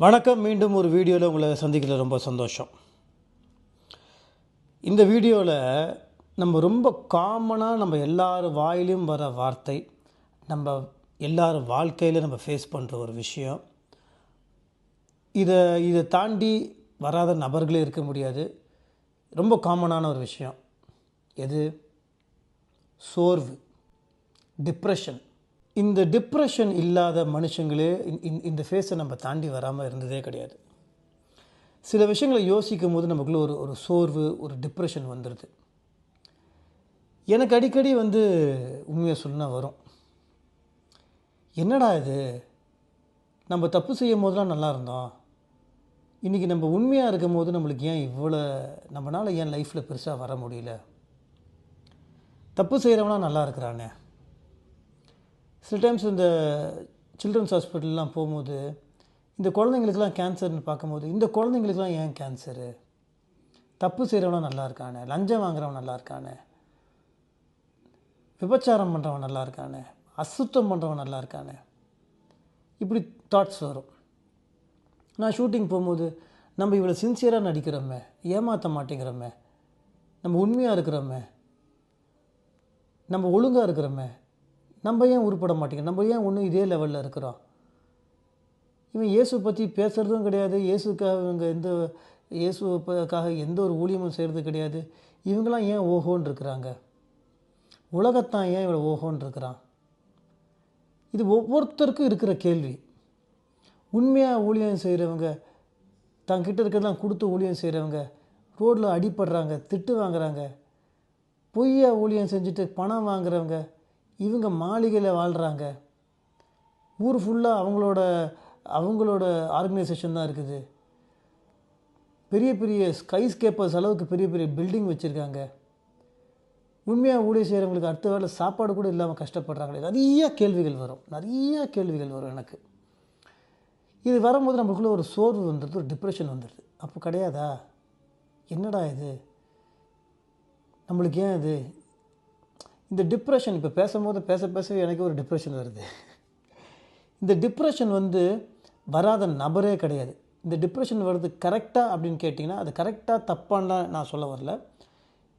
வணக்கம். மீண்டும் ஒரு வீடியோவில் உங்களை சந்திக்கல ரொம்ப சந்தோஷம். இந்த வீடியோவில் நம்ம ரொம்ப காமனாக நம்ம எல்லார் வாயிலும் வர வார்த்தை நம்ம எல்லார் வாழ்க்கையில் நம்ம ஃபேஸ் பண்ணுற ஒரு விஷயம். இதை இதை தாண்டி வராத நபர்களே இருக்க முடியாது. ரொம்ப காமனான ஒரு விஷயம். எது? சோர்வு. டிப்ரெஷன் இந்த டிப்ரெஷன் இல்லாத மனுஷங்களே இந்த- இந்த- ஃபேஸை நம்ம தாண்டி வராமல் இருந்ததே கிடையாது. சில விஷயங்களை யோசிக்கும் போது நமக்குள்ள ஒரு ஒரு சோர்வு ஒரு டிப்ரெஷன் வந்துடுது எனக்கு அடிக்கடி வந்து உண்மையை சொன்னா வரும். என்னடா இது? நம்ம தப்பு செய்யும் போதெல்லாம் நல்லா இருந்தோம். இன்றைக்கி நம்ம உண்மையாக இருக்கும் போது நம்மளுக்கு ஏன் இவ்வளோ நம்மளால் ஏன் லைஃப்பில் பெருசாக வர முடியல? தப்பு செய்கிறவனா நல்லா இருக்கிறானே. சில டைம்ஸ் இந்த சில்ட்ரன்ஸ் ஹாஸ்பிட்டல்லாம் போகும்போது இந்த குழந்தைங்களுக்கெல்லாம் கேன்சர்னு பார்க்கும்போது இந்த குழந்தைங்களுக்கெல்லாம் ஏன் கேன்சரு தப்பு செய்கிறவனா நல்லா இருக்கானே லஞ்சம் வாங்குறவன் நல்லா இருக்கானே விபச்சாரம் பண்ணுறவன் நல்லா இருக்கானே அசுத்தம் பண்ணுறவன் நல்லா இருக்கானே. இப்படி தாட்ஸ் வரும். நான் ஷூட்டிங் போகும்போது நம்ம இவ்வளோ சின்சியராக நடிக்கிறோமே ஏமாற்ற மாட்டேங்கிறோமே நம்ம உண்மையாக இருக்கிறோமே நம்ம ஒழுங்காக இருக்கிறோமே நம்ம ஏன் உருப்பட மாட்டேங்கிறோம் நம்ம ஏன் ஒன்றும் இதே லெவலில் இருக்கிறோம்? இவன் இயேசு பற்றி பேசுகிறதும் கிடையாது. இயேசுக்காக இவங்க எந்த இயேசுக்காக எந்த ஒரு ஊழியமும் செய்கிறது கிடையாது. இவங்களாம் ஏன் ஓஹோன்னு இருக்கிறாங்க? உலகத்தான் ஏன் இவ்வளோ ஓஹோன்னு இருக்கிறான்? இது ஒவ்வொருத்தருக்கும் இருக்கிற கேள்வி. உண்மையாக ஊழியம் செய்கிறவங்க தங்கிட்ட இருக்கிறதெல்லாம் கொடுத்து ஊழியம் செய்கிறவங்க ரோட்டில் அடிபடுறாங்க திட்டு வாங்குறாங்க பொய்யா ஊழியம் செஞ்சுட்டு பணம் வாங்குறவங்க இவங்க மாளிகையில் வாழ்கிறாங்க ஊர் ஃபுல்லாக அவங்களோட அவங்களோட ஆர்கனைசேஷன் தான் இருக்குது. பெரிய பெரிய ஸ்கைஸ்கேப்பர்ஸ் அளவுக்கு பெரிய பெரிய பில்டிங் வச்சுருக்காங்க. உண்மையாக ஊழியம் செய்கிறவங்களுக்கு அடுத்த வேலை சாப்பாடு கூட இல்லாமல் கஷ்டப்படுறாங்களே. நிறைய கேள்விகள் வரும். நிறைய கேள்விகள் வரும் எனக்கு. இது வரும்போது நம்மளுக்குள்ள ஒரு சோர்வு வந்துடுது ஒரு டிப்ரெஷன் வந்துடுது அப்போ கிடையாதா? என்னடா இது? நம்மளுக்கு ஏன் இது? இந்த டிப்ரெஷன் இப்போ பேசும்போது பேச பேசவே எனக்கு ஒரு டிப்ரெஷன் வருது. இந்த டிப்ரெஷன் வந்து வராத நபரே கிடையாது. இந்த டிப்ரெஷன் வருது கரெக்டாக அப்படின்னு கேட்டிங்கன்னா அது கரெக்டாக தப்பான்லாம் நான் சொல்ல வரல.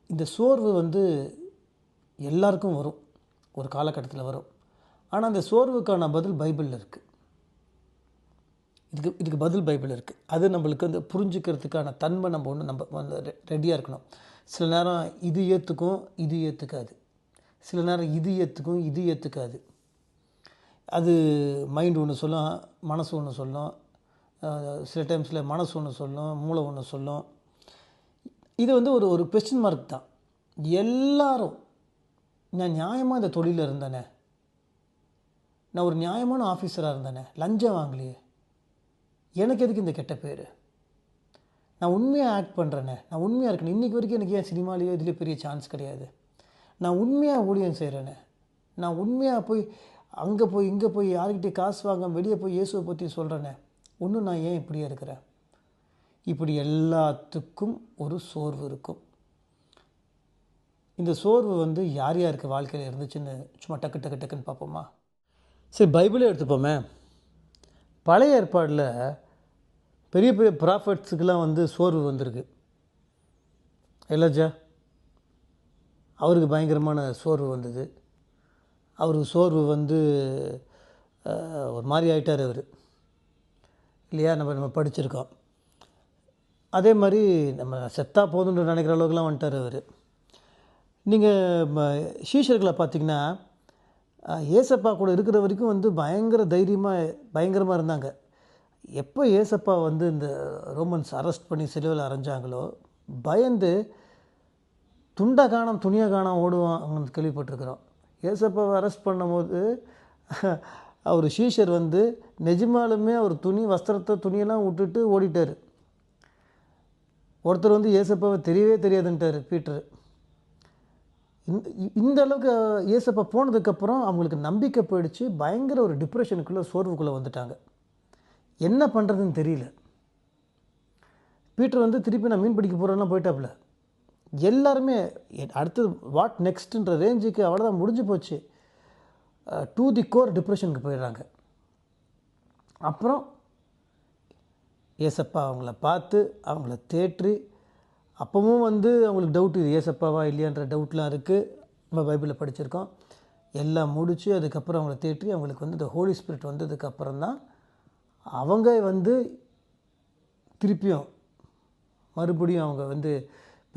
இந்த சோர்வு வந்து எல்லாருக்கும் வரும். ஒரு காலகட்டத்தில் வரும். ஆனால் அந்த சோர்வுக்கான பதில் பைபிளில் இருக்குது இதுக்கு இதுக்கு பதில் பைபிள் இருக்குது அது நம்மளுக்கு வந்து புரிஞ்சுக்கிறதுக்கான தன்மை நம்ம ஒன்று நம்ம வந்து ரெடியாக இருக்கணும். சில நேரம் இது ஏற்றுக்கும் இது ஏற்றுக்காது சில நேரம் இது ஏற்றுக்கும் இது ஏற்றுக்காது அது மைண்டு ஒன்று சொல்லும் மனசு ஒன்று சொல்லும் சில டைம்ஸில் மனசு ஒன்று சொல்லும் மூளை ஒன்று சொல்லும். இது வந்து ஒரு ஒரு கொஸ்டின் மார்க் தான். எல்லாரும் நான் நியாயமாக இந்த தொழிலில் இருந்தேனே? நான் ஒரு நியாயமான ஆஃபீஸராக இருந்தேனே? லஞ்சம் வாங்கலையே. எனக்கு எதுக்கு இந்த கெட்ட பேர்? நான் உண்மையாக ஆக்ட் பண்ணுறேனே நான் உண்மையாக இருக்கேன்? இன்றைக்கி வரைக்கும் எனக்கு ஏன் சினிமாலேயோ இதுலேயோ பெரிய சான்ஸ் கிடையாது. நான் உண்மையாக ஊழியம் செய்கிறேனே நான் உண்மையாக போய் அங்கே போய் இங்கே போய் யாருக்கிட்டே காசு வாங்க வெளியே போய் இயேசுவை பற்றி சொல்கிறேனே ஒன்றும் நான் ஏன் இப்படியே இருக்கிறேன்? இப்படி எல்லாத்துக்கும் ஒரு சோர்வு இருக்கும். இந்த சோர்வு வந்து யார் யாருக்கு வாழ்க்கையில் இருந்துச்சுன்னு சும்மா டக்கு டக்கு டக்குன்னு பார்ப்போமா? சரி பைபிளே எடுத்துப்போமே. பழைய ஏற்பாடில் பெரிய பெரிய ப்ராஃபிட்ஸுக்கெலாம் வந்து சோர்வு வந்திருக்கு. எல்லஜா அவருக்கு பயங்கரமான சோர்வு வந்தது. அவருக்கு சோர்வு வந்து ஒரு மாதிரி ஆகிட்டார் அவர். இல்லையா? நம்ம நம்ம படிச்சிருக்கோம். அதே மாதிரி நம்ம செத்தா போதும்னு நினைக்கிற அளவுக்குலாம் வந்துட்டார் அவர். நீங்கள் சீஷர்களை பார்த்தீங்கன்னா ஏசப்பா கூட இருக்கிற வரைக்கும் வந்து பயங்கர தைரியமாக பயங்கரமாக இருந்தாங்க. எப்போ ஏசப்பா வந்து இந்த ரோமன்ஸ் அரெஸ்ட் பண்ணி சிலுவையில் அரைஞ்சாங்களோ பயந்து துண்டை காணம் துணியை காணோம் ஓடுவாங்கன்னு கேள்விப்பட்டிருக்கிறோம். ஏசப்பாவை அரெஸ்ட் பண்ணும்போது அவர் ஷீஷர் வந்து நிஜமாலுமே அவர் துணி வஸ்திரத்தை துணியெல்லாம் விட்டுட்டு ஓடிட்டார். ஒருத்தர் வந்து ஏசப்பாவை தெரியவே தெரியாதுன்ட்டார் பீட்டர். இந்த இந்த அளவுக்கு ஏசப்பா போனதுக்கப்புறம் அவங்களுக்கு நம்பிக்கை போயிடுச்சு பயங்கர ஒரு டிப்ரெஷனுக்குள்ளே சோர்வுக்குள்ளே வந்துட்டாங்க. என்ன பண்ணுறதுன்னு தெரியல. பீட்டர் வந்து திருப்பி நான் மீன் பிடிக்க போகிறேன்னா போயிட்டாப்புல. எல்லாருமே அடுத்தது வாட் நெக்ஸ்ட்டுன்ற ரேஞ்சுக்கு அவ்வளோதான் முடிஞ்சு போச்சு. டூ தி கோர் டிப்ரெஷனுக்கு போயிடுறாங்க. அப்புறம் ஏசப்பா அவங்கள பார்த்து அவங்கள தேற்றி அப்பவும் வந்து அவங்களுக்கு டவுட் இது ஏசப்பாவா இல்லையான்ற டவுட்லாம் இருக்குது நம்ம பைபிளில் படிச்சிருக்கோம். எல்லாம் முடித்து அதுக்கப்புறம் அவங்கள தேற்றி அவங்களுக்கு வந்து இந்த ஹோலி ஸ்பிரிட் வந்ததுக்கப்புறம் தான் அவங்க வந்து திருப்பியும் மறுபடியும் அவங்க வந்து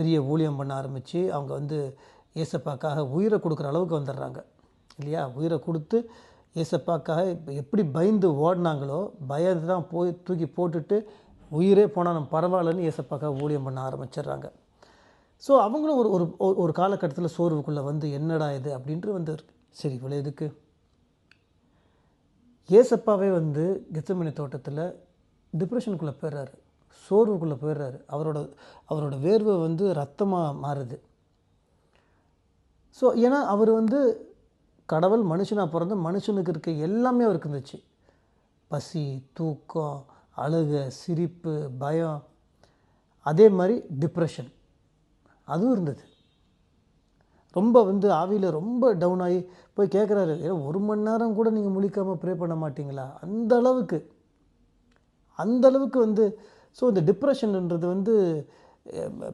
பெரிய ஊழியம் பண்ண ஆரம்பித்து அவங்க வந்து ஏசப்பாக்காக உயிரை கொடுக்குற அளவுக்கு வந்துடுறாங்க. இல்லையா? உயிரை கொடுத்து ஏசப்பாக்காக இப்போ எப்படி பயந்து ஓடினாங்களோ பயந்து தான் போய் தூக்கி போட்டுட்டு உயிரே போனால் நம்ம பரவாயில்லன்னு ஏசப்பாக்காக ஊழியம் பண்ண ஆரம்பிச்சிடுறாங்க. ஸோ அவங்களும் ஒரு ஒரு ஒரு- ஒரு காலகட்டத்தில் சோர்வுக்குள்ளே வந்து என்னடா இது அப்படின்ட்டு வந்து சரி இவ்வளோ எதுக்கு? ஏசப்பாவே வந்து கெத்தமணி தோட்டத்தில் டிப்ரெஷனுக்குள்ளே போயிடுறாரு. சோர்வுக்குள்ளே போயிடுறாரு. அவரோட அவரோட வேர்வை வந்து ரத்தமாக மாறுது. ஸோ ஏன்னா அவர் வந்து கடவுள் மனுஷனாக பிறந்து மனுஷனுக்கு இருக்க எல்லாமே அவருக்கு இருந்துச்சு. பசி தூக்கம் அழுக சிரிப்பு பயம் அதே மாதிரி டிப்ரெஷன் அதுவும் இருந்தது. ரொம்ப வந்து ஆவியில் ரொம்ப டவுன் ஆகி போய் கேட்குறாரு ஏன்னா ஒரு மணி நேரம் கூட நீங்கள் முழிக்காமல் ப்ரே பண்ண மாட்டிங்களா? அந்த அளவுக்கு அந்த அளவுக்கு வந்து ஸோ இந்த டிப்ரெஷன்ன்றது வந்து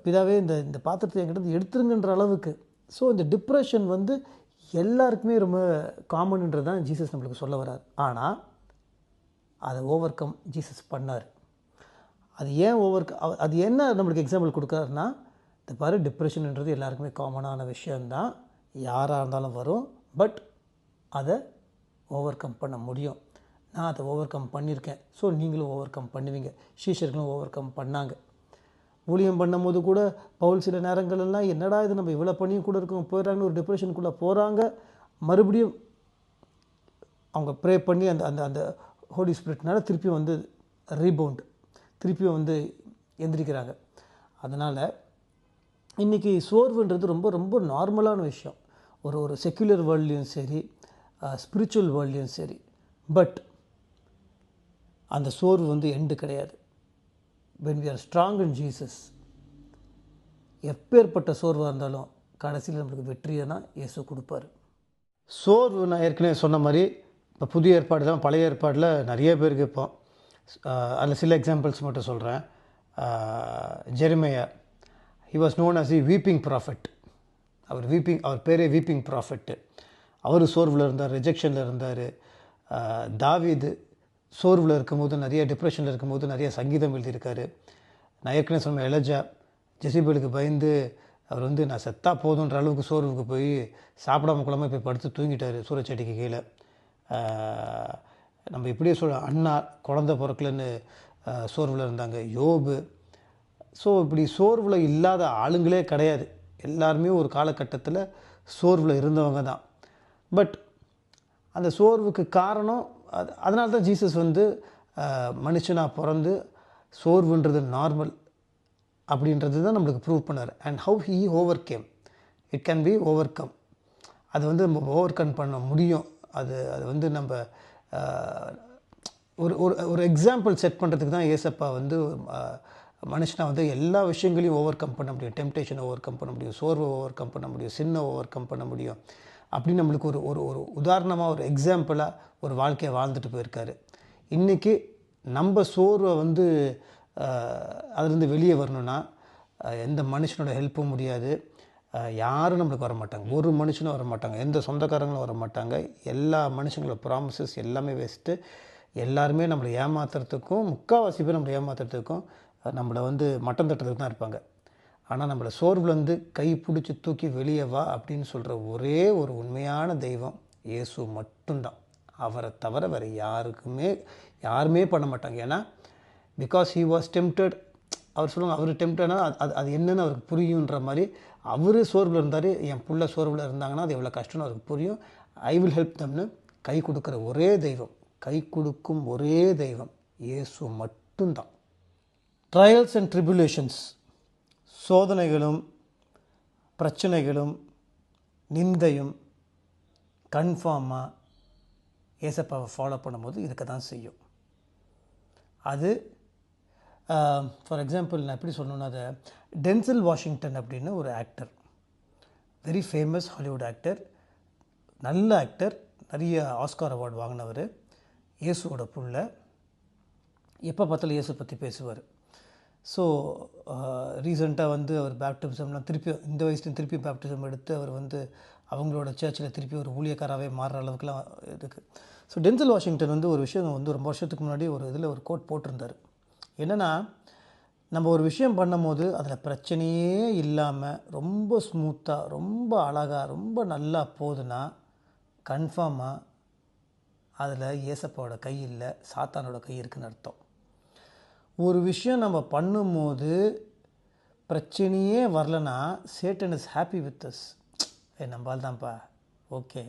பிதாவே இந்த இந்த பாத்திரத்தை என்கிட்ட எடுத்துருங்கன்ற அளவுக்கு. ஸோ இந்த டிப்ரெஷன் வந்து எல்லாருக்குமே ரொம்ப காமன்ன்றது தான் ஜீசஸ் நம்மளுக்கு சொல்ல வரார் ஆனால் அதை ஓவர் கம் ஜீசஸ் பண்ணார். அது ஏன் ஓவர் அது என்ன நம்மளுக்கு எக்ஸாம்பிள் கொடுக்குறாருன்னா இந்த பாரு டிப்ரெஷன்ன்றது எல்லாருக்குமே காமனான விஷயந்தான் யாராக இருந்தாலும் வரும் பட் அதை ஓவர் கம் பண்ண முடியும். நான் அதை ஓவர் கம் பண்ணியிருக்கேன். ஸோ நீங்களும் ஓவர் கம் பண்ணுவீங்க. சீஷர்களும் ஓவர் கம் பண்ணாங்க. ஊழியம் பண்ணும்போது கூட பவுல் சில நேரங்கள்லாம் என்னடா இது நம்ம இவ்வளோ பண்ணியும் கூட இருக்கோம் போயிடறாங்கன்னு ஒரு டிப்ரெஷனுக்குள்ளே போகிறாங்க மறுபடியும் அவங்க ப்ரே பண்ணி அந்த அந்த அந்த ஹோலி ஸ்பிரிட்னால திருப்பியும் வந்து ரீபவுண்ட் திருப்பியும் வந்து எந்திரிக்கிறாங்க. அதனால் இன்றைக்கி சோர்வுன்றது ரொம்ப ரொம்ப நார்மலான விஷயம். ஒரு ஒரு செக்யுலர் வேர்ல்ட்லேயும் சரி ஸ்பிரிச்சுவல் வேர்ல்ட்லேயும் சரி. பட் அந்த சோர்வு வந்து எண்டு கிடையாது. When we are strong in Jesus எப்பேற்பட்ட சோர்வாக இருந்தாலும் கடைசியில் நம்மளுக்கு வெற்றியை தான் இயேசு கொடுப்பாரு. சோர்வு நான் ஏற்கனவே சொன்ன மாதிரி இப்போ புதிய ஏற்பாடு தான் பழைய ஏற்பாடில் நிறைய பேருக்கு இப்போ அதில் சில எக்ஸாம்பிள்ஸ் மட்டும் சொல்கிறேன் Jeremiah he was known as the weeping prophet our weeping அவர் பேரே வீப்பிங் ப்ராஃபிட்டு அவர் சோர்வில் இருந்தார் ரிஜெக்ஷனில் இருந்தார். தாவீது சோர்வில் இருக்கும்போது நிறைய டிப்ரெஷனில் இருக்கும்போது நிறைய சங்கீதம் எழுதியிருக்காரு. நான் ஏற்கனவே சொன்ன இளஜா ஜெசிபலுக்கு பயந்து அவர் வந்து நான் செத்தா போதுன்ற அளவுக்கு சோர்வுக்கு போய் சாப்பிடாம குழம்பு போய் படுத்து தூங்கிட்டார் சூரச்செடிக்கு கீழே. நம்ம இப்படியே சொல்ல அண்ணா குழந்த பிறக்கலன்னு சோர்வில் இருந்தாங்க. யோபு ஸோ இப்படி சோர்வில் இல்லாத ஆளுங்களே கிடையாது. எல்லாருமே ஒரு காலகட்டத்தில் சோர்வில் இருந்தவங்க தான். பட் அந்த சோர்வுக்கு காரணம் அது அதனால தான் ஜீசஸ் வந்து மனுஷனாக பிறந்து சோர்வுன்றது நார்மல் அப்படின்றது தான் நம்மளுக்கு ப்ரூவ் பண்ணார். And how he overcame it can be overcome அது வந்து நம்ம ஓவர் கம் பண்ண முடியும். அது அது வந்து நம்ம ஒரு ஒரு ஒரு எக்ஸாம்பிள் செட் பண்ணுறதுக்கு தான் ஏசப்பா வந்து மனுஷனாக வந்து எல்லா விஷயங்களையும் ஓவர் கம் பண்ண முடியும். டெம்டேஷனை ஓவர் கம் பண்ண முடியும். சோர்வை ஓவர் கம் பண்ண முடியும். சின்ன ஓவர் கம் பண்ண முடியும். அப்படின்னு நம்மளுக்கு ஒரு ஒரு ஒரு உதாரணமாக ஒரு எக்ஸாம்பிளாக ஒரு வாழ்க்கையை வாழ்ந்துட்டு போயிருக்காரு. இன்றைக்கி நம்ம சோர்வை வந்து அதுலேருந்து வெளியே வரணும்னா எந்த மனுஷனோட ஹெல்ப்பும் முடியாது. யாரும் நம்மளுக்கு வர மாட்டாங்க ஒரு மனுஷனும் வர மாட்டாங்க எந்த சொந்தக்காரங்களும் வர மாட்டாங்க எல்லா மனுஷங்களோட ப்ராமிசஸ் எல்லாமே வேஸ்ட்டு எல்லாருமே நம்மளை ஏமாத்துறதுக்கும் முக்கால்வாசி பேர் நம்மளை ஏமாத்துறதுக்கும் நம்மளை வந்து மட்டம் தட்டுறதுக்கு தான் இருப்பாங்க. ஆனால் நம்மளை சோர்வுலேருந்து கை பிடிச்சி தூக்கி வெளியே வா அப்படின்னு சொல்கிற ஒரே ஒரு உண்மையான தெய்வம் இயேசு மட்டும்தான். அவரை தவிர வேறு யாருக்குமே யாருமே பண்ண மாட்டாங்க. ஏன்னா பிகாஸ் ஹி வாஸ் டெம்டட் அவர் சொல்லுவாங்க அவர் டெம்டட்னா அது அது என்னென்னு அவருக்கு புரியுன்ற மாதிரி அவர் சோர்வில் இருந்தார் என் புள்ள சோர்வில் இருந்தாங்கன்னா அது எவ்வளோ கஷ்டம்னு அவருக்கு புரியும். ஐ வில் ஹெல்ப் தம்னு கை கொடுக்குற ஒரே தெய்வம் கை கொடுக்கும் ஒரே தெய்வம் இயேசு மட்டும்தான். ட்ரையல்ஸ் அண்ட் ட்ரிபுலேஷன்ஸ் சோதனைகளும் பிரச்சனைகளும் நிந்தையும் கன்ஃபார்மாக ஏசப்பாவை ஃபாலோ பண்ணும்போது இருக்க தான் செய்யும். அது ஃபார் எக்ஸாம்பிள் நான் எப்படி சொல்லணும்னா அதை டென்சில் வாஷிங்டன் அப்படின்னு ஒரு actor very famous Hollywood actor நல்ல ஆக்டர் நிறைய ஆஸ்கார் அவார்டு வாங்கினவர் இயேசுவோட புள்ள எப்போ பார்த்தாலும் இயேசு பற்றி பேசுவார். ஸோ ரீசெண்டாக uh, வந்து அவர் பேப்டிசம்லாம் திருப்பி இந்த வயசுலையும் திருப்பி பேப்டிசம் எடுத்து அவர் வந்து அவங்களோட சர்ச்சில் திருப்பி ஒரு ஊழியக்காராகவே மாறுற அளவுக்குலாம் இருக்குது ஸோ டென்சல் வாஷிங்டன் வந்து ஒரு விஷயம் வந்து ரொம்ப வருஷத்துக்கு முன்னாடி ஒரு இதில் ஒரு கோட் போட்டிருந்தார். என்னென்னா நம்ம ஒரு விஷயம் பண்ணும்போது அதில் பிரச்சனையே இல்லாமல் ரொம்ப ஸ்மூத்தாக ரொம்ப அழகாக ரொம்ப நல்லா போகுதுன்னா கன்ஃபார்மாக அதில் ஏசப்பாவோட கை இல்லை சாத்தானோட கை இருக்குதுன்னு அர்த்தம். ஒரு விஷயம் நம்ம பண்ணும்போது பிரச்சனையே வரலனா Satan is happy with us ஏ நம்பால் தான்ப்பா ஓகே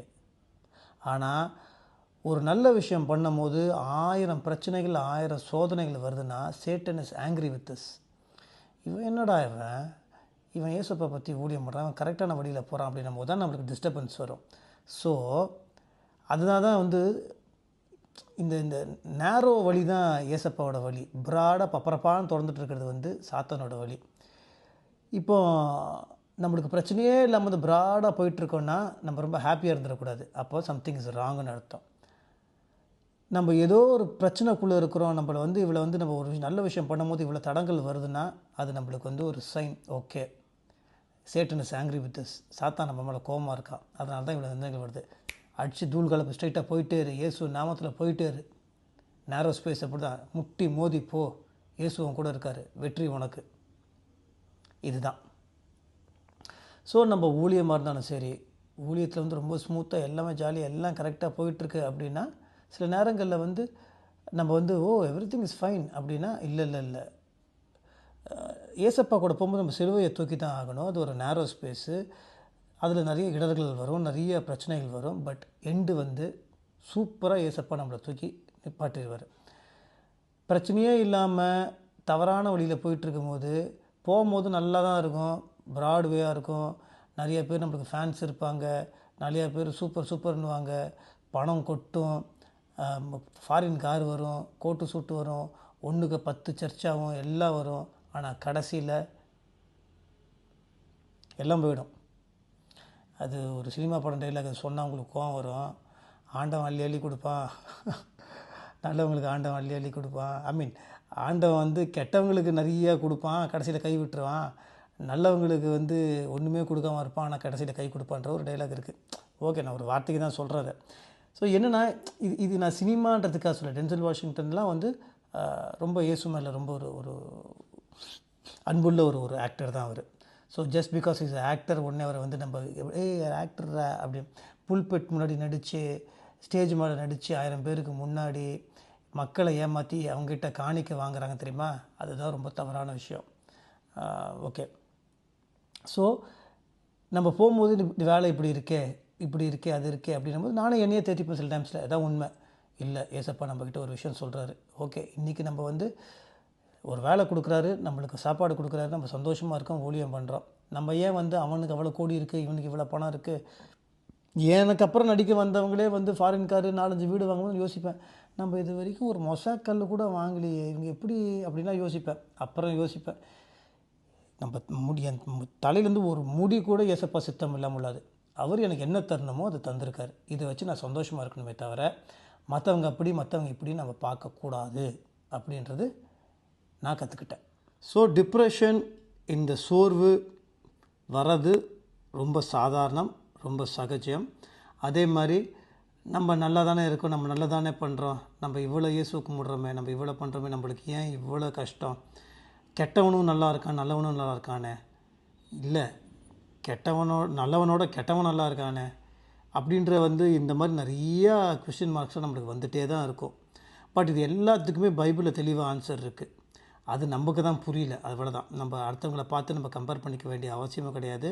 ஆனால் ஒரு நல்ல விஷயம் பண்ணும்போது ஆயிரம் பிரச்சனைகள் ஆயிரம் சோதனைகள் வருதுன்னா Satan is angry with us இவன் என்னடா இவன்? இவன் ஏசப்பை பற்றி ஊழியம் பண்ணுறான் அவன் கரெக்டான வழியில் போகிறான் அப்படின்னும் போது தான் நம்மளுக்கு டிஸ்டர்பன்ஸ் வரும். ஸோ அதனால தான் வந்து இந்த இந்த நேரோ வழி தான் ஏசப்பாவோட வழி. ப்ராடாக பப்பரப்பான்னு திறந்துட்டு இருக்கிறது வந்து சாத்தானோட வழி. இப்போ நம்மளுக்கு பிரச்சனையே இல்லாமல் வந்து ப்ராடாக போயிட்டுருக்கோன்னா நம்ம ரொம்ப ஹாப்பியாக இருந்துடக்கூடாது. அப்போ சம்திங் இஸ் ராங்குன்னு அர்த்தம். நம்ம ஏதோ ஒரு பிரச்சனைக்குள்ளே இருக்கிறோம். நம்மளை வந்து இவ்வளோ வந்து நம்ம ஒரு நல்ல விஷயம் பண்ணும்போது இவ்வளோ தடங்கள் வருதுன்னா அது நம்மளுக்கு வந்து ஒரு sign okay Satan is angry with this சாத்தா நம்ம மேலே கோவமாக இருக்கான். அதனால தான் இவ்வளோ நிந்தங்கள் வருது. அடித்து தூள் ஸ்ட்ரைட்டாக போயிட்டே இரு. இயேசு நாமத்தில் போயிட்டே இரு. நேரோ ஸ்பேஸ் அப்படி தான் முட்டி மோதி போ. இயேசுவன் கூட இருக்கார். வெற்றி உனக்கு. இதுதான். ஸோ நம்ம ஊழியமாக இருந்தாலும் சரி ஊழியத்தில் வந்து ரொம்ப ஸ்மூத்தாக எல்லாமே ஜாலியாக எல்லாம் கரெக்டாக போயிட்டுருக்கு அப்படின்னா சில நேரங்களில் வந்து நம்ம வந்து oh everything is fine அப்படின்னா இல்லை இல்லை இல்லை. ஏசப்பா கூட போகும்போது நம்ம சிலுவையை தூக்கி தான் ஆகணும். அது ஒரு நேரோ ஸ்பேஸு அதில் நிறைய இடர்கள் வரும் நிறைய பிரச்சனைகள் வரும் பட் எண்டு வந்து சூப்பராக ஏசப்பா நம்மளை தூக்கி நிப்பாட்டிடுவார். பிரச்சனையே இல்லாமல் தவறான வழியில் போயிட்டுருக்கும்போது போகும்போது நல்லா தான் இருக்கும் ப்ராட்வேயாக இருக்கும் நிறைய பேர் நம்மளுக்கு ஃபேன்ஸ் இருப்பாங்க நிறைய பேர் சூப்பர் சூப்பர்னுவாங்க பணம் கொட்டும் ஃபாரின் கார் வரும் கோட்டு சூட்டு வரும் ஒன்றுக்கு பத்து சர்ச்சாகும் எல்லாம் வரும். ஆனால் கடைசியில் எல்லாம் போயிடும். அது ஒரு சினிமா படம் டைலாக் அது சொன்னால் உங்களுக்கு கோவம் வரும். ஆண்டவன் அள்ளி அள்ளி கொடுப்பான். நல்லவங்களுக்கு ஆண்டவன் அள்ளி அள்ளி கொடுப்பான். ஐ மீன் ஆண்டவன் வந்து கெட்டவங்களுக்கு நிறைய கொடுப்பான் கடைசியில் கை விட்டுருவான். நல்லவங்களுக்கு வந்து ஒன்றுமே கொடுக்காம இருப்பான் ஆனால் கடைசியில் கை கொடுப்பான்ற ஒரு டைலாக் இருக்குது ஓகே நான் ஒரு வார்த்தைக்கு தான் சொல்கிறத ஸோ என்னென்னா இது இது நான் சினிமான்றதுக்காக சொல்ல டென்சல் வாஷிங்டன்லாம் வந்து ரொம்ப இயேசு மேலே ரொம்ப ஒரு ஒரு அன்புள்ள ஒரு ஒரு ஆக்டர் தான் அவர். So just because is actor உடனே அவரை வந்து நம்ம ஏ ஆக்டர் அப்படி. புல்பெட் முன்னாடி நடித்து ஸ்டேஜ் மேலே நடித்து ஆயிரம் பேருக்கு முன்னாடி மக்களை ஏமாற்றி அவங்ககிட்ட காணிக்க வாங்குறாங்க தெரியுமா? அதுதான் ரொம்ப தவறான விஷயம். ஓகே ஸோ நம்ம போகும்போது இந்த வேலை இப்படி இருக்கே இப்படி இருக்கே அது இருக்கே அப்படின்னும் போது நானும் என்னையே தேர்ட்டிப்பேன் சில டைம்ஸில் அதான் உண்மை. இல்லை ஏசப்பா நம்மக்கிட்ட ஒரு விஷயம் சொல்கிறாரு ஓகே இன்றைக்கி நம்ம வந்து ஒரு வேலை கொடுக்குறாரு நம்மளுக்கு சாப்பாடு கொடுக்குறாரு நம்ம சந்தோஷமாக இருக்கோம் ஊழியம் பண்ணுறோம் நம்ம ஏன் வந்து அவனுக்கு அவ்வளோ கோடி இருக்குது இவனுக்கு இவ்வளோ பணம் இருக்குது எனக்கு அப்புறம் நடிக்க வந்தவங்களே வந்து ஃபாரின் காரு நாலஞ்சு வீடு வாங்கும்போது யோசிப்பேன். நம்ம இது வரைக்கும் ஒரு மொசாக்கல் கூட வாங்கலையே இவங்க எப்படி அப்படின்லாம் யோசிப்பேன். அப்புறம் யோசிப்பேன். நம்ம முடி என் தலையிலேருந்து ஒரு முடி கூட ஏசப்பா சித்தம் இல்லாமல் உள்ளாது அவர் எனக்கு என்ன தரணுமோ அதை தந்திருக்காரு. இதை வச்சு நான் சந்தோஷமாக இருக்கணுமே தவிர மற்றவங்க அப்படி மற்றவங்க இப்படி நம்ம பார்க்கக்கூடாது அப்படின்றது நான் கற்றுக்கிட்டேன் ஸோ டிப்ரெஷன் இந்த சோர்வு வர்றது ரொம்ப சாதாரணம் ரொம்ப சகஜம். அதே மாதிரி நம்ம நல்லா தானே இருக்கோம் நம்ம நல்லா தானே பண்ணுறோம் நம்ம இவ்வளோ இயேசு கும்பிட்றோமே நம்ம இவ்வளோ பண்ணுறோமே நம்மளுக்கு ஏன் இவ்வளோ கஷ்டம்? கெட்டவனும் நல்லா இருக்கான் நல்லவனும் நல்லா இருக்கானே? இல்லை கெட்டவனோ நல்லவனோட கெட்டவன் நல்லா இருக்கானே? அப்படின்ற வந்து இந்த மாதிரி நிறையா கொஷின் மார்க்ஸும் நம்மளுக்கு வந்துகிட்டே தான் இருக்கும். பட் இது எல்லாத்துக்குமே பைபிளில் தெளிவாக ஆன்சர் இருக்குது அது நமக்கு தான் புரியல. அவ்வளோ தான் நம்ம அடுத்தவங்கள பார்த்து நம்ம கம்பேர் பண்ணிக்க வேண்டிய அவசியமும் கிடையாது.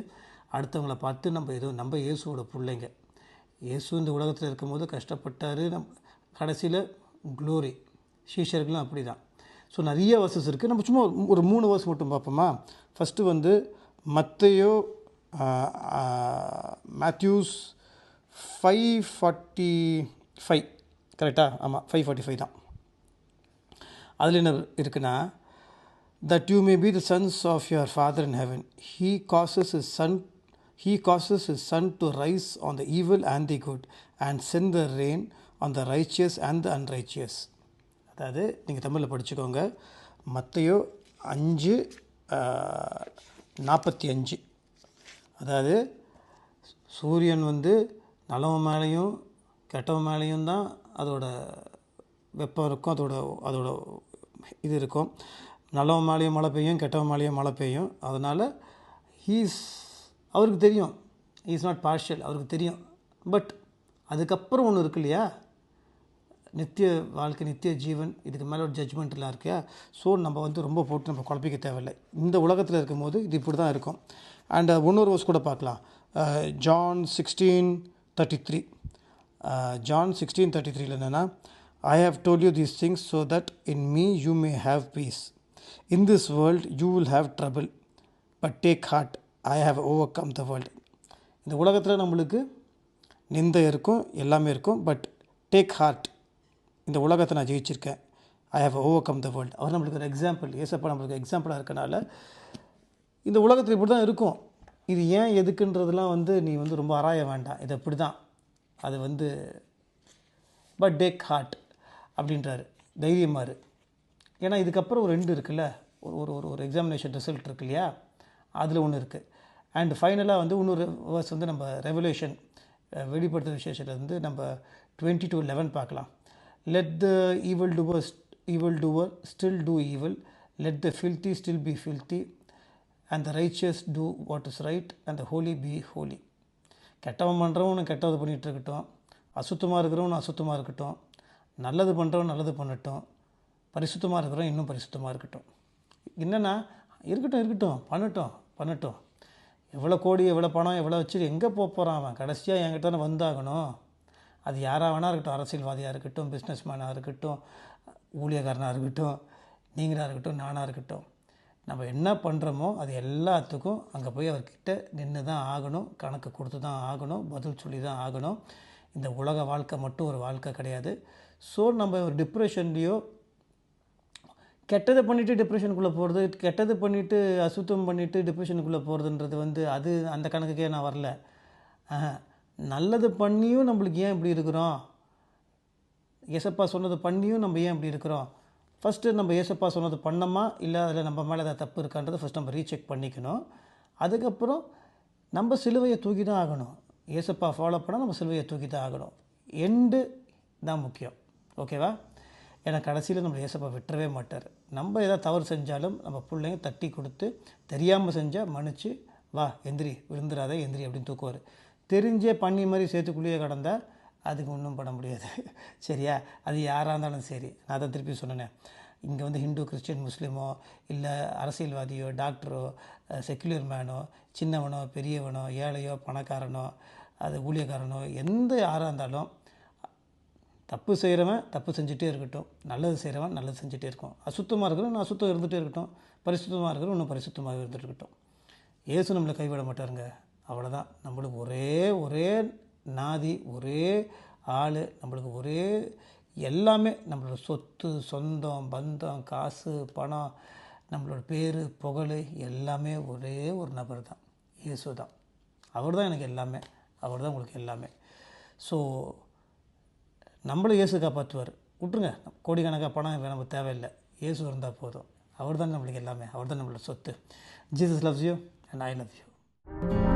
அடுத்தவங்கள பார்த்து நம்ம எதுவும் நம்ம இயேசுவோட பிள்ளைங்க. இயேசு இந்த உலகத்தில் இருக்கும்போது கஷ்டப்பட்டார். நம் கடைசியில் க்ளோரி சீஷர்களும் அப்படி தான் ஸோ நிறைய வர்சஸ் இருக்குது நம்ம சும்மா ஒரு மூணு வர்ஸ் மட்டும் பார்ப்போமா? ஃபஸ்ட்டு வந்து மத்தையோ மேத்யூஸ் ஃபைவ் ஃபார்ட்டி ஃபைவ் கரெக்டாக ஆமாம் ஃபைவ் ஃபார்ட்டி ஃபைவ் தான். அதில் என்ன இருக்குன்னா that you may be the sons of your father in heaven he causes his sun he causes his sun to rise on the evil and the good and send the rain on the righteous and the unrighteous அதாவது நீங்கள் தமிழில் படிச்சுக்கோங்க. மத்தையோ அஞ்சு நாற்பத்தி அஞ்சு அதாவது சூரியன் வந்து நல்லவன் மேலேயும் கெட்டவன் மேலேயும் தான் அதோட வெப்பம் இருக்கும் அதோட அதோட இது இருக்கும். நல்லவன் மாலையும் மழை பெய்யும் கெட்டவன் மாலையும் மழை பெய்யும். அதனால் ஹீஸ் அவருக்கு தெரியும். இஸ் நாட் பார்ஷியல் அவருக்கு தெரியும். பட் அதுக்கப்புறம் ஒன்று இருக்கு இல்லையா? நித்திய வாழ்க்கை நித்திய ஜீவன் இதுக்கு மேலே ஒரு ஜட்ஜ்மெண்ட்லாம் இருக்கியா ஸோ நம்ம வந்து ரொம்ப போட்டு நம்ம குழப்பிக்க தேவையில்லை. இந்த உலகத்தில் இருக்கும்போது இது இப்படி தான் இருக்கும் அண்ட் uh, இன்னொரு வருஷம் கூட பார்க்கலாம். John sixteen thirty three John sixteen thirty த்ரீல என்னென்னா I have told you these things so that in me you may have peace in this world you will have trouble but take heart I have overcome the world இந்த உலகத்தில் நம்மளுக்கு நிந்தை இருக்கும் எல்லாமே இருக்கும் but take heart இந்த உலகத்தை நான் ஜெயிச்சிருக்கேன். I have overcome the world அவர் நம்மளுக்கு ஒரு எக்ஸாம்பிள் ஏசப்பா நம்மளுக்கு எக்ஸாம்பிளாக இருக்கனால இந்த உலகத்தில் இப்படி தான் இருக்கும். இது ஏன் எதுக்குன்றதெல்லாம் வந்து நீ வந்து ரொம்ப ஆராய வேண்டாம். இது அப்படி தான் அது வந்து பட் டேக் ஹார்ட் அப்படின்றாரு. தைரியமாக ஏன்னா இதுக்கப்புறம் ஒரு ரெண்டு இருக்குல்ல? ஒரு ஒரு ஒரு ஒரு எக்ஸாமினேஷன் ரிசல்ட் இருக்கு இல்லையா அதில் ஒன்று இருக்குது அண்ட் ஃபைனலாக வந்து இன்னொரு வேர்ஸ் வந்து நம்ம ரெவல்யூஷன் வெளிப்படுத்த விசேஷத்தில் வந்து நம்ம டுவெண்ட்டி டூ லெவன் பார்க்கலாம். Let the evil doer evil doer still do evil let the filthy still be filthy and the righteous do what is right and the holy be holy கெட்டவன் பண்ணுறவன் கெட்டது பண்ணிகிட்டு இருக்கட்டும். அசுத்தமாக இருக்கிறவன் அசுத்தமாக இருக்கட்டும். நல்லது பண்ணுறவன் நல்லது பண்ணட்டும். பரிசுத்தமாக இருக்கிறோம் இன்னும் பரிசுத்தமாக இருக்கட்டும். என்னென்னா இருக்கட்டும் இருக்கட்டும் பண்ணட்டும் பண்ணட்டும். எவ்வளோ கோடி எவ்வளோ பணம் எவ்வளோ வச்சு எங்கே போக போகிறான் அவன்? கடைசியாக என்கிட்ட தானே வந்தாகணும். அது யாராக வேணா இருக்கட்டும் அரசியல்வாதியாக இருக்கட்டும் பிஸ்னஸ் மேனாக இருக்கட்டும் ஊழியக்காரனாக இருக்கட்டும் நீங்களாக இருக்கட்டும் நானாக இருக்கட்டும். நம்ம என்ன பண்ணுறோமோ அது எல்லாத்துக்கும் அங்கே போய் அவர்கிட்ட நின்று தான் ஆகணும் கணக்கு கொடுத்து தான் ஆகணும் பதில் சொல்லி தான் ஆகணும். இந்த உலக வாழ்க்கை மட்டும் ஒரு வாழ்க்கை கிடையாது. ஸோ நம்ம ஒரு டிப்ரெஷன்லேயோ கெட்டதை பண்ணிவிட்டு டிப்ரெஷனுக்குள்ளே போகிறது கெட்டது பண்ணிவிட்டு அசுத்தம் பண்ணிவிட்டு டிப்ரெஷனுக்குள்ளே போகிறதுன்றது வந்து அது அந்த கணக்குக்கே நான் வரல. நல்லது பண்ணியும் நம்மளுக்கு ஏன் இப்படி இருக்கிறோம்? ஏசப்பா சொன்னது பண்ணியும் நம்ம ஏன் இப்படி இருக்கிறோம்? ஃபஸ்ட்டு நம்ம ஏசப்பா சொன்னது பண்ணோமா? இல்லை அதில் நம்ம மேலே ஏதாவது தப்பு இருக்கான்றதை ஃபஸ்ட் நம்ம ரீசெக் பண்ணிக்கணும். அதுக்கப்புறம் நம்ம சிலுவையை தூக்கி தான் ஆகணும். ஏசப்பா ஃபாலோ பண்ணால் நம்ம சிலுவையை தூக்கி தான் ஆகணும். எண்டு தான் முக்கியம். ஓகேவா ஏன்னா கடைசியில் நம்ம ஏசப்பா விட்டுறவே மாட்டார். நம்ம எதாவது தவறு செஞ்சாலும் நம்ம பிள்ளைங்க தட்டி கொடுத்து தெரியாமல் செஞ்சால் மன்னிச்சு வா எந்திரி விழுந்துடாத எந்திரி அப்படின்னு தூக்குவார். தெரிஞ்சே பண்ணி மாதிரி சேர்த்துக்குள்ளேயே கடந்தால் அதுக்கு ஒன்றும் பண்ண முடியாது. சரியா? அது யாராக இருந்தாலும் சரி. நான் தான் திருப்பி சொன்னேன். இங்கே வந்து ஹிந்து கிறிஸ்டின் முஸ்லீமோ இல்லை அரசியல்வாதியோ டாக்டரோ செக்குலர் மேனோ சின்னவனோ பெரியவனோ ஏழையோ பணக்காரனோ அது ஊழியக்காரனோ எந்த யாராக இருந்தாலும் தப்பு செய்கிறவன் தப்பு செஞ்சுட்டே இருக்கட்டும். நல்லது செய்கிறவன் நல்லது செஞ்சுட்டே இருக்கும். அசுத்தமாக இருக்கிறவன் அசுத்தம் இருந்துகிட்டே இருக்கட்டும். பரிசுத்தமாக இருக்கிறவன் இன்னும் பரிசுத்தமாக இருந்துகிட்டு இருக்கட்டும். ஏசு நம்மளை கைவிட மாட்டாருங்க. அவ்வளோதான் நம்மளுக்கு ஒரே ஒரே நாதி ஒரே ஆள் நம்மளுக்கு ஒரே எல்லாமே நம்மளோட சொத்து சொந்தம் பந்தம் காசு பணம் நம்மளோட பேர் புகழ் எல்லாமே ஒரே ஒரு நபர் தான். இயேசு தான் அவர் தான் எனக்கு எல்லாமே. அவர் தான் உங்களுக்கு எல்லாமே. ஸோ நம்மளும் இயேசு காப்பாற்றுவார். விட்ருங்க கோடிக்கணக்காக பணம் நமக்கு தேவையில்லை. இயேசு இருந்தால் போதும். அவர் தான் நம்மளுக்கு எல்லாமே. அவர் தான் நம்மளோட சொத்து. Jesus loves you and I love you